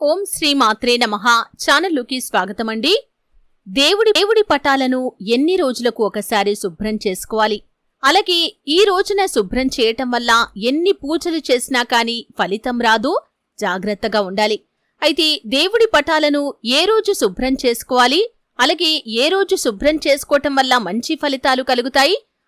ఓం శ్రీ మాత్రే నమ. ఛానల్లోకి స్వాగతమండి. దేవుడి దేవుడి పటాలను ఎన్ని రోజులకు ఒకసారి శుభ్రం చేసుకోవాలి? అలాగే ఈ రోజున శుభ్రం చేయటం వల్ల ఎన్ని పూజలు చేసినా కాని ఫలితం రాదు జాగ్రత్తగా ఉండాలి. అయితే దేవుడి పటాలను ఏ రోజు శుభ్రం చేసుకోవాలి? అలాగే ఏ రోజు శుభ్రం చేసుకోవటం వల్ల మంచి ఫలితాలు కలుగుతాయి?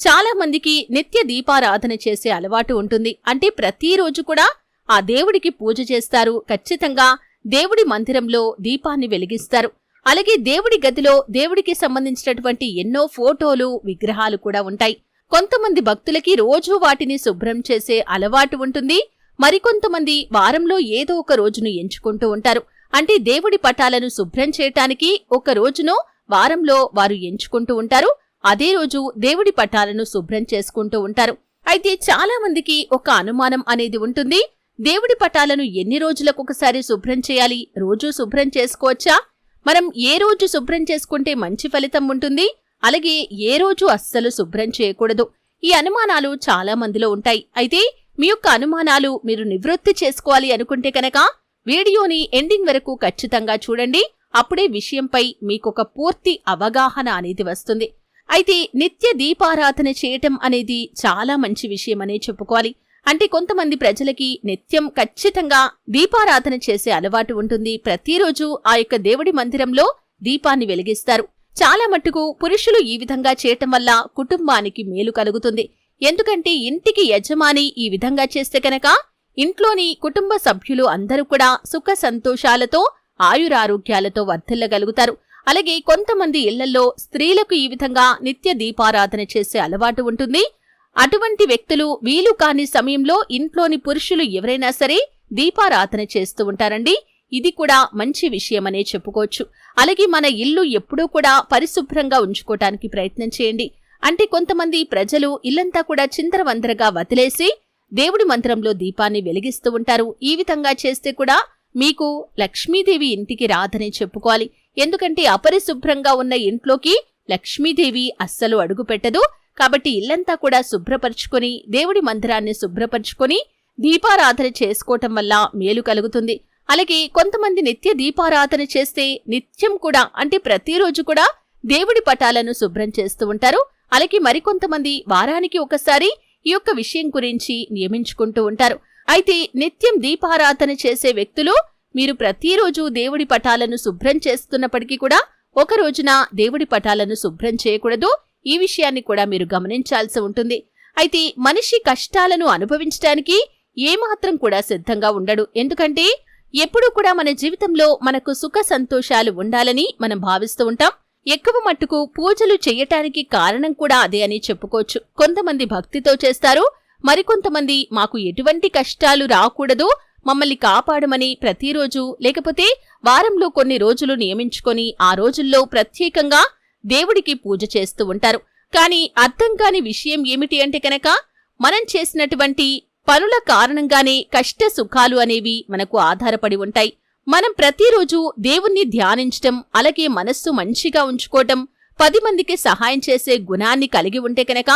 చాలా మందికి నిత్య దీపారాధన చేసే అలవాటు ఉంటుంది. అంటే ప్రతిరోజు కూడా ఆ దేవుడికి పూజ చేస్తారు. ఖచ్చితంగా దేవుడి మందిరంలో దీపాన్ని వెలిగిస్తారు. అలాగే దేవుడి గదిలో దేవుడికి సంబంధించినటువంటి ఎన్నో ఫోటోలు విగ్రహాలు కూడా ఉంటాయి. కొంతమంది భక్తులకి రోజూ వాటిని శుభ్రం చేసే అలవాటు ఉంటుంది. మరికొంతమంది వారంలో ఏదో ఒక రోజును ఎంచుకుంటూ ఉంటారు. అంటే దేవుడి పటాలను శుభ్రం చేయటానికి ఒక రోజును వారంలో వారు ఎంచుకుంటూ ఉంటారు. అదే రోజు దేవుడి పటాలను శుభ్రం చేసుకుంటూ ఉంటారు. అయితే చాలా మందికి ఒక అనుమానం అనేది ఉంటుంది. దేవుడి పటాలను ఎన్ని రోజులకు ఒకసారి శుభ్రం చేయాలి? రోజు శుభ్రం చేసుకోవచ్చా? మనం ఏ రోజు శుభ్రం చేసుకుంటే మంచి ఫలితం ఉంటుంది? అలాగే ఏ రోజు అస్సలు శుభ్రం చేయకూడదు? ఈ అనుమానాలు చాలా మందిలో ఉంటాయి. అయితే మీ యొక్క అనుమానాలు మీరు నివృత్తి చేసుకోవాలి అనుకుంటే కనుక వీడియోని ఎండింగ్ వరకు ఖచ్చితంగా చూడండి. అప్పుడే విషయంపై మీకొక పూర్తి అవగాహన అనేది వస్తుంది. అయితే నిత్య దీపారాధన చేయటం అనేది చాలా మంచి విషయం అనే చెప్పుకోవాలి. అంటే కొంతమంది ప్రజలకి నిత్యం ఖచ్చితంగా దీపారాధన చేసే అలవాటు ఉంటుంది. ప్రతిరోజు ఆ యొక్క దేవుడి మందిరంలో దీపాన్ని వెలిగిస్తారు. చాలా మట్టుకు పురుషులు ఈ విధంగా చేయటం వల్ల కుటుంబానికి మేలు కలుగుతుంది. ఎందుకంటే ఇంటికి యజమాని ఈ విధంగా చేస్తే కనుక ఇంట్లోని కుటుంబ సభ్యులు అందరూ కూడా సుఖ సంతోషాలతో ఆయురారోగ్యాలతో వర్ధిల్లగలుగుతారు. అలాగే కొంతమంది ఇళ్ళలో స్త్రీలకు ఈ విధంగా నిత్య దీపారాధన చేసే అలవాటు ఉంటుంది. అటువంటి వ్యక్తులు వీలు కాని సమయంలో ఇంట్లోని పురుషులు ఎవరైనా సరే దీపారాధన చేస్తూ ఉంటారండి. ఇది కూడా మంచి విషయమనే చెప్పుకోవచ్చు. అలాగే మన ఇల్లు ఎప్పుడూ కూడా పరిశుభ్రంగా ఉంచుకోవటానికి ప్రయత్నం చేయండి. అంటే కొంతమంది ప్రజలు ఇల్లంతా కూడా చిందరవందరగా వదిలేసి దేవుడి మంత్రంలో దీపాన్ని వెలిగిస్తూ ఉంటారు. ఈ విధంగా చేస్తే కూడా మీకు లక్ష్మీదేవి ఇంటికి రాదని చెప్పుకోవాలి. ఎందుకంటే అపరిశుభ్రంగా ఉన్న ఇంట్లోకి లక్ష్మీదేవి అస్సలు అడుగు పెట్టదు కాబట్టి ఇల్లంతా కూడా శుభ్రపరుచుకొని దేవుడి మందిరాన్ని శుభ్రపరుచుకొని దీపారాధన చేసుకోవటం వల్ల మేలు కలుగుతుంది. అలాగే కొంతమంది నిత్య దీపారాధన చేస్తే నిత్యం కూడా అంటే ప్రతిరోజు కూడా దేవుడి పటాలను శుభ్రం చేస్తూ ఉంటారు. అలాగే మరికొంతమంది వారానికి ఒకసారి ఈ యొక్క విషయం గురించి నియమించుకుంటూ ఉంటారు. అయితే నిత్యం దీపారాధన చేసే వ్యక్తులు మీరు ప్రతిరోజు దేవుడి పటాలను శుభ్రం చేస్తున్నప్పటికీ కూడా ఒక రోజున దేవుడి పటాలను శుభ్రం చేయకూడదు. ఈ విషయాన్ని కూడా మీరు గమనించాల్సి ఉంటుంది. అయితే మనిషి కష్టాలను అనుభవించడానికి ఏమాత్రం కూడా సిద్ధంగా ఉండడు. ఎందుకంటే ఎప్పుడూ కూడా మన జీవితంలో మనకు సుఖ సంతోషాలు ఉండాలని మనం భావిస్తూ ఉంటాం. ఎక్కువ మట్టుకు పూజలు చెయ్యటానికి కారణం కూడా అదే అని చెప్పుకోవచ్చు. కొంతమంది భక్తితో చేస్తారు. మరికొంతమంది మాకు ఎటువంటి కష్టాలు రాకూడదు. మమ్మల్ని కాపాడమని ప్రతిరోజు లేకపోతే వారంలో కొన్ని రోజులు నియమించుకొని ఆ రోజుల్లో ప్రత్యేకంగా దేవుడికి పూజ చేస్తూ ఉంటారు. కానీ అర్థం కాని విషయం ఏమిటి అంటే కనుక మనం చేసినటువంటి పనుల కారణంగానే కష్ట సుఖాలు అనేవి మనకు ఆధారపడి ఉంటాయి. మనం ప్రతిరోజు దేవుణ్ణి ధ్యానించటం అలాగే మనస్సు మంచిగా ఉంచుకోవటం పది మందికి సహాయం చేసే గుణాన్ని కలిగి ఉంటే కనుక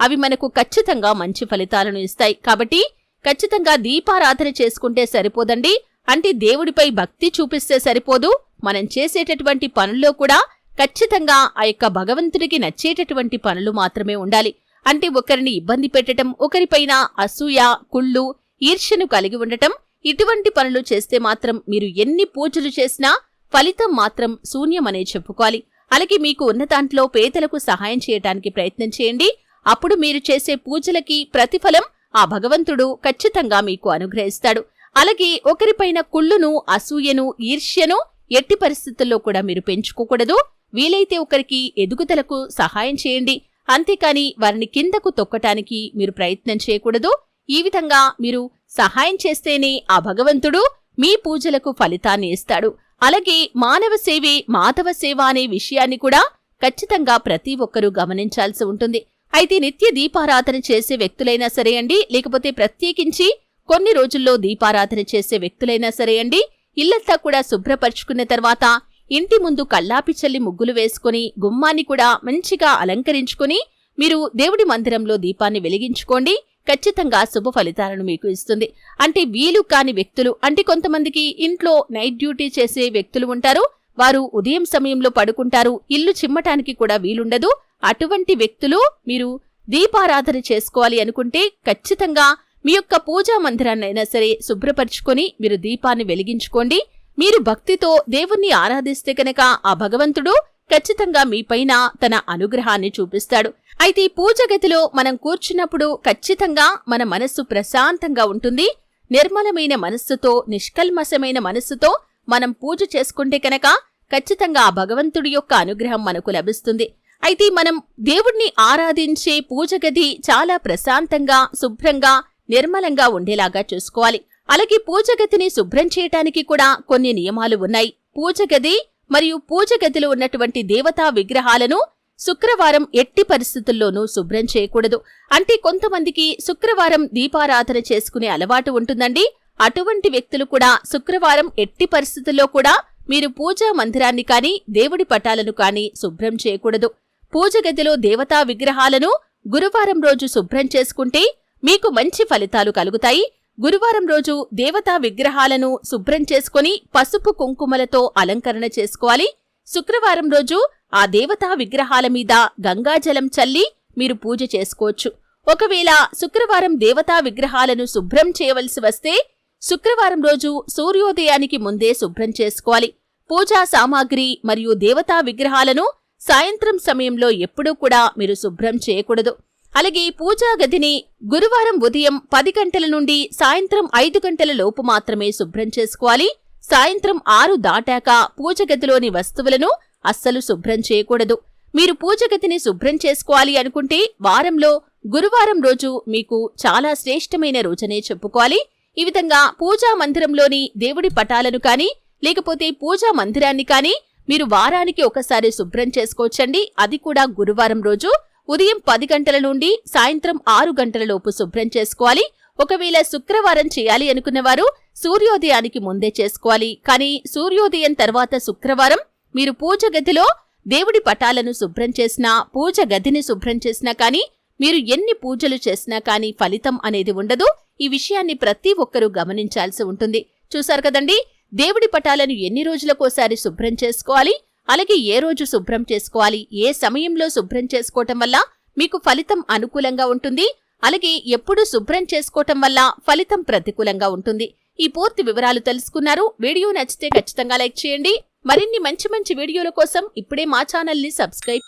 అవి మనకు ఖచ్చితంగా మంచి ఫలితాలను ఇస్తాయి. కాబట్టి ఖచ్చితంగా దీపారాధన చేసుకుంటే సరిపోదండి. అంటే దేవుడిపై భక్తి చూపిస్తే సరిపోదు. మనం చేసేటటువంటి పనుల్లో కూడా ఖచ్చితంగా ఆ యొక్క భగవంతుడికి నచ్చేటటువంటి పనులు మాత్రమే ఉండాలి. అంటే ఒకరిని ఇబ్బంది పెట్టటం ఒకరిపైన అసూయ కుళ్ళు ఈర్ష్యను కలిగి ఉండటం ఇటువంటి పనులు చేస్తే మాత్రం మీరు ఎన్ని పూజలు చేసినా ఫలితం మాత్రం శూన్యమనే చెప్పుకోవాలి. అలాగే మీకు ఉన్న దాంట్లో పేదలకు సహాయం చేయటానికి ప్రయత్నం చేయండి. అప్పుడు మీరు చేసే పూజలకి ప్రతిఫలం ఆ భగవంతుడు ఖచ్చితంగా మీకు అనుగ్రహిస్తాడు. అలాగే ఒకరిపైన కుళ్ళును అసూయను ఈర్ష్యను ఎట్టి పరిస్థితుల్లో కూడా మీరు పెంచుకోకూడదు. వీలైతే ఒకరికి ఎదుగుదలకు సహాయం చేయండి. అంతేకాని వారిని కిందకు తొక్కటానికి మీరు ప్రయత్నం చేయకూడదు. ఈ విధంగా మీరు సహాయం చేస్తేనే ఆ భగవంతుడు మీ పూజలకు ఫలితాన్ని ఇస్తాడు. అలాగే మానవ సేవే మాధవ సేవ అనే విషయాన్ని కూడా ఖచ్చితంగా ప్రతి ఒక్కరూ గమనించాల్సి ఉంటుంది. అయితే నిత్య దీపారాధన చేసే వ్యక్తులైనా సరే అండి లేకపోతే ప్రత్యేకించి కొన్ని రోజుల్లో దీపారాధన చేసే వ్యక్తులైనా సరే అండి ఇల్లంతా కూడా శుభ్రపరుచుకున్న తర్వాత ఇంటి ముందు కల్లాపి చల్లి ముగ్గులు వేసుకుని గుమ్మాన్ని కూడా మంచిగా అలంకరించుకుని మీరు దేవుడి మందిరంలో దీపాన్ని వెలిగించుకోండి. ఖచ్చితంగా శుభ ఫలితాలను మీకు ఇస్తుంది. అంటే వీలు కాని వ్యక్తులు అంటే కొంతమందికి ఇంట్లో నైట్ డ్యూటీ చేసే వ్యక్తులు ఉంటారు. వారు ఉదయం సమయంలో పడుకుంటారు. ఇల్లు చిమ్మటానికి కూడా వీలుండదు. అటువంటి వ్యక్తులు మీరు దీపారాధన చేసుకోవాలి అనుకుంటే ఖచ్చితంగా మీ యొక్క పూజా మందిరాన్నైనా సరే శుభ్రపరుచుకొని మీరు దీపాన్ని వెలిగించుకోండి. మీరు భక్తితో దేవుణ్ణి ఆరాధిస్తే కనుక ఆ భగవంతుడు ఖచ్చితంగా మీపైన తన అనుగ్రహాన్ని చూపిస్తాడు. అయితే ఈ పూజ గదిలో మనం కూర్చున్నప్పుడు ఖచ్చితంగా మన మనస్సు ప్రశాంతంగా ఉంటుంది. నిర్మలమైన మనస్సుతో నిష్కల్మసమైన మనస్సుతో మనం పూజ చేసుకుంటే కనుక ఖచ్చితంగా ఆ భగవంతుడి యొక్క అనుగ్రహం మనకు లభిస్తుంది. అయితే మనం దేవుణ్ణి ఆరాధించే పూజ గది చాలా ప్రశాంతంగా శుభ్రంగా నిర్మలంగా ఉండేలాగా చూసుకోవాలి. అలాగే పూజ గదిని శుభ్రం చేయటానికి కూడా కొన్ని నియమాలు ఉన్నాయి. పూజ గది మరియు పూజ గదిలో ఉన్నటువంటి దేవతా విగ్రహాలను శుక్రవారం ఎట్టి పరిస్థితుల్లోనూ శుభ్రం చేయకూడదు. అంటే కొంతమందికి శుక్రవారం దీపారాధన చేసుకునే అలవాటు ఉంటుందండి. అటువంటి వ్యక్తులు కూడా శుక్రవారం ఎట్టి పరిస్థితుల్లో కూడా మీరు పూజా మందిరాన్ని కానీ దేవుడి పటాలను కానీ శుభ్రం చేయకూడదు. పూజ గదిలో దేవతా విగ్రహాలను గురువారం రోజు శుభ్రం చేసుకుంటే మీకు మంచి ఫలితాలు కలుగుతాయి. గురువారం రోజు దేవతా విగ్రహాలను శుభ్రం చేసుకుని పసుపు కుంకుమలతో అలంకరణ చేసుకోవాలి. శుక్రవారం రోజు ఆ దేవతా విగ్రహాల మీద గంగాజలం చల్లి మీరు పూజ చేసుకోవచ్చు. ఒకవేళ శుక్రవారం దేవతా విగ్రహాలను శుభ్రం చేయవలసి వస్తే శుక్రవారం రోజు సూర్యోదయానికి ముందే శుభ్రం చేసుకోవాలి. పూజా సామాగ్రి మరియు దేవతా విగ్రహాలను సాయంత్రం సమయంలో ఎప్పుడూ కూడా మీరు శుభ్రం చేయకూడదు. అలాగే పూజా గదిని గురువారం ఉదయం పది గంటల నుండి సాయంత్రం ఐదు గంటల లోపు మాత్రమే శుభ్రం చేసుకోవాలి. సాయంత్రం ఆరు దాటాక పూజ గదిలోని వస్తువులను అస్సలు శుభ్రం చేయకూడదు. మీరు పూజ గదిని శుభ్రం చేసుకోవాలి అనుకుంటే వారంలో గురువారం రోజు మీకు చాలా శ్రేష్టమైన రోజనే చెప్పుకోవాలి. ఈ విధంగా పూజా మందిరంలోని దేవుడి పటాలను కానీ లేకపోతే పూజా మందిరాన్ని కానీ మీరు వారానికి ఒకసారి శుభ్రం చేసుకోవచ్చండి. అది కూడా గురువారం రోజు. ఉదయం పది గంటల నుండి సాయంత్రం ఆరు గంటల లోపు శుభ్రం చేసుకోవాలి. ఒకవేళ శుక్రవారం చేయాలి అనుకున్నవారు సూర్యోదయానికి ముందే చేసుకోవాలి. కానీ సూర్యోదయం తర్వాత శుక్రవారం మీరు పూజ గదిలో దేవుడి పటాలను శుభ్రం చేసినా పూజ గదిని శుభ్రం చేసినా కానీ మీరు ఎన్ని పూజలు చేసినా కానీ ఫలితం అనేది ఉండదు. ఈ విషయాన్ని ప్రతి ఒక్కరూ గమనించాల్సి ఉంటుంది. చూశారు కదండి? దేవుడి పటాలను ఎన్ని రోజులకోసారి శుభ్రం చేసుకోవాలి? అలాగే ఏ రోజు శుభ్రం చేసుకోవాలి? ఏ సమయంలో శుభ్రం చేసుకోవటం వల్ల మీకు ఫలితం అనుకూలంగా ఉంటుంది? అలాగే ఎప్పుడు శుభ్రం చేసుకోవటం వల్ల ఫలితం ప్రతికూలంగా ఉంటుంది? ఈ పూర్తి వివరాలు తెలుసుకున్నారు. వీడియో నచ్చితే ఖచ్చితంగా లైక్ చేయండి. మరిన్ని మంచి మంచి వీడియోల కోసం ఇప్పుడే మా ఛానల్ని సబ్స్క్రైబ్